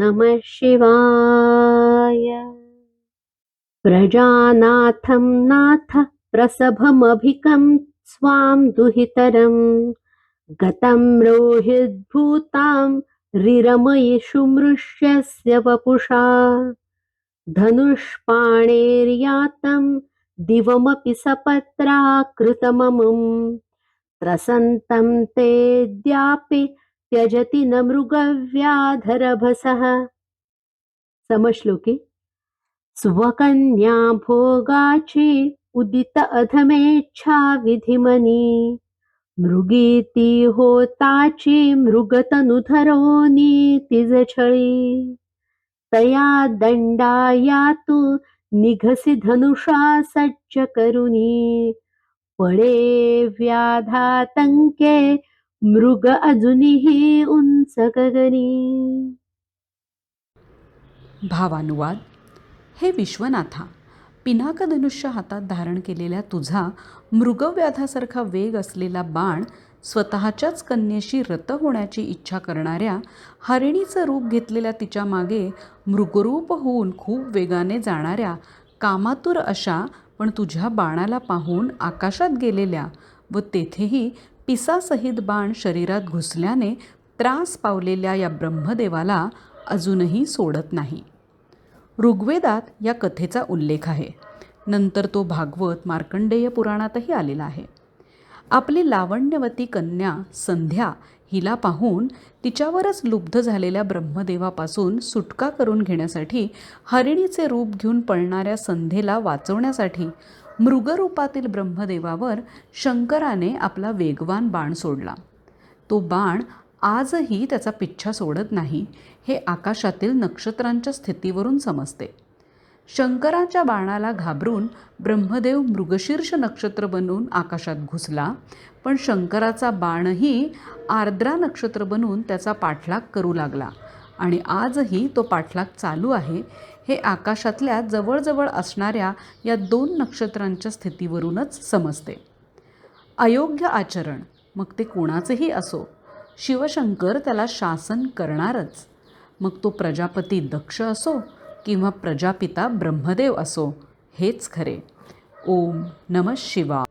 नमः शिवाय। प्रजानाथं नाथ प्रसभमभिकं स्वां दुहितरं। गतं रोहिद्भूतां रिरमयिषु मृष्यस्य वपुषा धनुष्पाणेर्यातं दिवमपि सपत्राकृतममुं। त्रसन्तं तेद्यापि त्यजति न मृगव्याधरभसः। समश्लोकी। स्वकन्या भोगाची उदित अधमेच्छा विधिमनी। मृगीती होताची मृगतनुधरो नीतिजछळी। तया दंडाया तू निघसी धनुषा सज्ज करुनी पळे व्याधातंके मृग अजूनही उंच गगनी। भावानुवाद हे विश्वनाथा पिनाकधनुष्य हातात धारण केलेल्या तुझा मृगव्याधासारखा वेग असलेला बाण स्वतःच्याच कन्येशी रत होण्याची इच्छा करणाऱ्या हरिणीचं रूप घेतलेल्या तिच्यामागे मृगरूप होऊन खूप वेगाने जाणाऱ्या कामातुर अशा पण तुझ्या बाणाला पाहून आकाशात गेलेल्या व तेथेही पिसासहित बाण शरीरात घुसल्याने त्रास पावलेल्या या ब्रह्मदेवाला अजूनही सोडत नाही. ऋग्वेदात या कथेचा उल्लेख आहे. नंतर तो भागवत मार्कंडेय पुराणातही आलेला आहे. आपली लावण्यवती कन्या संध्या हिला पाहून तिच्यावरच लुब्ध झालेल्या ब्रह्मदेवापासून सुटका करून घेण्यासाठी हरिणीचे रूप घेऊन पळणाऱ्या संध्येला वाचवण्यासाठी मृगरूपातील ब्रह्मदेवावर शंकराने आपला वेगवान बाण सोडला. तो बाण आजही त्याचा पिच्छा सोडत नाही हे आकाशातील नक्षत्रांच्या स्थितीवरून समजते. शंकराच्या बाणाला घाबरून ब्रह्मदेव मृगशीर्ष नक्षत्र बनून आकाशात घुसला. पण शंकराचा बाणही आर्द्रा नक्षत्र बनून त्याचा पाठलाग करू लागला. आणि आजही तो पाठलाग चालू आहे. हे आकाशातल्या जवळजवळ असणाऱ्या या दोन नक्षत्रांच्या स्थितीवरूनच समजते. अयोग्य आचरण मग ते कोणाचेही असो. शिवशंकर त्याला शासन करणारच. मग तो प्रजापती दक्ष असो किंवा प्रजापिता ब्रह्मदेव असो हेच खरे. ओम नम शिवा